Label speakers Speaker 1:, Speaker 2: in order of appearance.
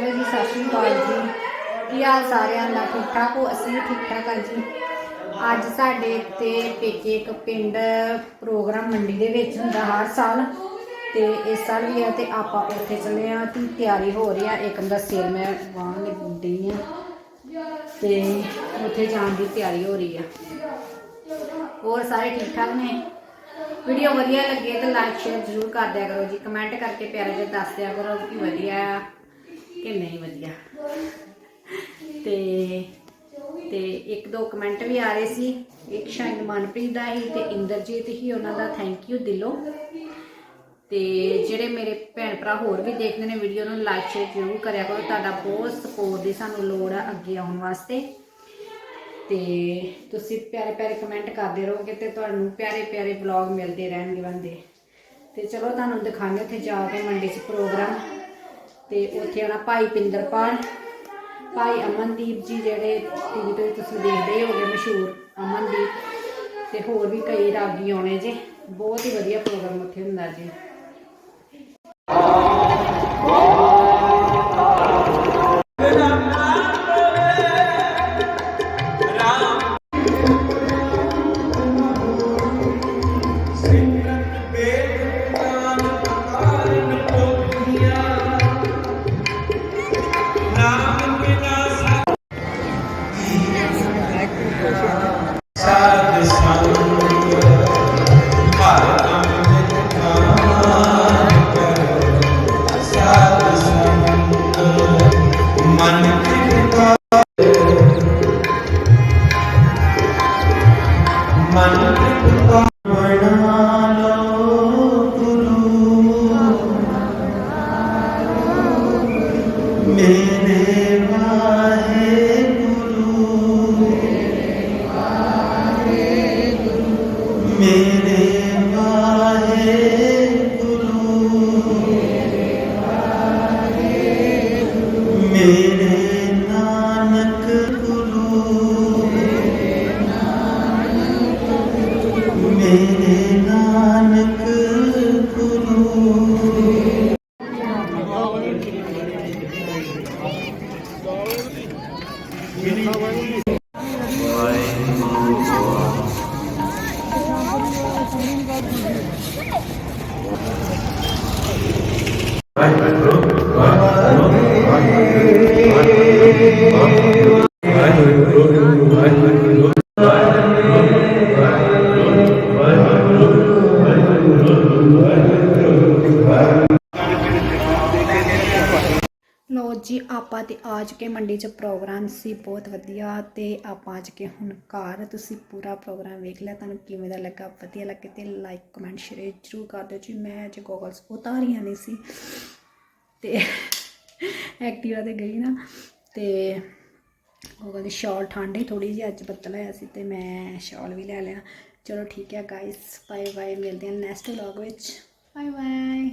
Speaker 1: Hello ਜੀ ਸਤਿ ਸ਼੍ਰੀ ਅਕਾਲ ਜੀ। ਕੀ ਹਾਲ ਸਾਰਿਆਂ ਦਾ? ਠੀਕ ਠਾਕ ਹੋ? ਅਸੀਂ ਵੀ ਠੀਕ ਠਾਕ ਹਾਂ ਜੀ। ਅੱਜ ਸਾਡੇ ਤੇ ਪੇਕੇ ਇੱਕ ਪਿੰਡ ਪ੍ਰੋਗਰਾਮ ਮੰਡੀ ਦੇ ਵਿੱਚ ਹੁੰਦਾ ਹਰ ਸਾਲ। ਤੇ ਇਸ ਸਾਲ ਵੀ ਆ ਤੇ ਆਪਾਂ ਉੱਥੇ ਚੱਲੇ ਆ ਤੇ ਤਿਆਰੀ ਹੋ ਰਹੀ ਆ। ਏਕਮ ਦਾ ਸੇਲ ਮੈਂ ਵਾਂ ਲੱਗੀ ਆ। ਤੇ ਉੱਥੇ ਜਾਣ ਦੀ ਤਿਆਰੀ ਹੋ ਰਹੀ ਆ। ਹੋਰ ਸਾਰੇ ਠੀਕ ਠਾਕ ਨੇ? ਵੀਡੀਓ ਵਧੀਆ ਲੱਗੇ ਤਾਂ ਲਾਈਕ ਸ਼ੇਅਰ ਜ਼ਰੂਰ ਕਰ ਦਿਆ ਕਰੋ ਜੀ। ਕਮੈਂਟ ਕਰਕੇ ਪਿਆਰੇ ਜਿਹਾ ਦੱਸ ਦਿਆ ਕਰੋ ਕਿ ਵਧੀਆ ਆ। ਕਿ ਨਹੀਂ ਵਧੀਆ। ਤੇ ਤੇ ਇੱਕ ਦੋ ਕਮੈਂਟ ਵੀ ਆ ਰਹੇ ਸੀ। ਇੱਕ ਸ਼ਾਇਦ ਮਨਪ੍ਰੀਤ ਦਾ ਹੀ ਤੇ ਇੰਦਰਜੀਤ ਹੀ ਉਹਨਾਂ ਦਾ ਥੈਂਕ ਯੂ ਦਿਲੋਂ। ਤੇ ਜਿਹੜੇ ਮੇਰੇ ਭੈਣ ਭਰਾ ਹੋਰ ਵੀ ਦੇਖਦੇ ਨੇ ਵੀਡੀਓ ਨੂੰ ਲਾਈਕ ਸ਼ੇਅਰ ਜ਼ਰੂਰ ਕਰਿਆ ਕਰੋ। ਤੁਹਾਡਾ ਬਹੁਤ ਸਪੋਰਟ ਦੀ ਸਾਨੂੰ ਲੋੜ ਆ ਅੱਗੇ ਆਉਣ ਵਾਸਤੇ। ਤੇ ਤੁਸੀਂ ਪਿਆਰੇ ਪਿਆਰੇ ਕਮੈਂਟ ਕਰਦੇ ਰਹੋਗੇ ਤੇ ਤੁਹਾਨੂੰ ਪਿਆਰੇ ਪਿਆਰੇ ਵਲੌਗ ਮਿਲਦੇ ਰਹਿਣਗੇ ਬੰਦੇ। ਤੇ ਚਲੋ, ਤੁਹਾਨੂੰ ਦਿਖਾਉਂਦੇ ਉੱਥੇ ਜਾ ਕੇ ਮੰਡੀ 'ਚ ਪ੍ਰੋਗਰਾਮ ਤੇ ਉੱਥੇ ਆਣਾ ਭਾਈ ਪਿੰਦਰਪਾਲ ਭਾਈ ਅਮਨਦੀਪ ਜੀ ਜਿਹੜੇ ਟੀਵੀ ਤੇ ਤੁਸੀਂ ਦੇਖਦੇ ਹੋਗੇ ਮਸ਼ਹੂਰ ਅਮਨਦੀਪ ਤੇ ਹੋਰ ਵੀ ਕਈ ਰਾਗੀ ਆਉਣੇ ਜੇ। ਬਹੁਤ ਹੀ ਵਧੀਆ ਪ੍ਰੋਗਰਾਮ ਉੱਥੇ ਹੁੰਦਾ ਜੀ।
Speaker 2: My Mantra, ਲੋ
Speaker 1: ਜੀ, ਆਪਾਂ ਤੇ ਆ ਕੇ ਮੰਡੀ 'ਚ ਪ੍ਰੋਗਰਾਮ ਸੀ, ਬਹੁਤ ਵਧੀਆ ਤੇ ਆਪਾਂ ਆ ਕੇ ਹੁਣ ਘਰ। ਤੁਸੀਂ ਪੂਰਾ ਪ੍ਰੋਗਰਾਮ ਵੇਖ ਲਿਆ, ਤੁਹਾਨੂੰ ਕਿਵੇਂ ਦਾ ਲੱਗਾ? ਵਧੀਆ ਲੱਗੇ ਤੇ ਲਾਈਕ ਕਮੈਂਟ ਸ਼ੇਅਰ ਜ਼ਰੂਰ ਕਰ ਦਿਓ ਜੀ। ਮੈਂ ਅੱਜ ਗੋਗਲਸ ਉਤਾਰੀਆਂ ਨਹੀਂ ਸੀ ਤੇ ਐਕਟਿਵਾ ਤੇ ਗਈ ਨਾ ਤੇ ਗੋਗਲ ਦੀ ਸ਼ਾਲ ਠੰਡ ਹੀ ਥੋੜੀ ਜਿਹੀ, ਅੱਜ ਬੱਦਲ ਆਇਆ ਸੀ ਤੇ ਮੈਂ ਸ਼ਾਲ ਵੀ ਲੈ ਲਿਆ। ਚਲੋ ਠੀਕ ਹੈ ਗਾਇਸ ਬਾਏ ਬਾਏ ਮਿਲਦੇ ਹਾਂ ਨੈਕਸਟ ਵਲੌਗ ਵਿੱਚ। Bye bye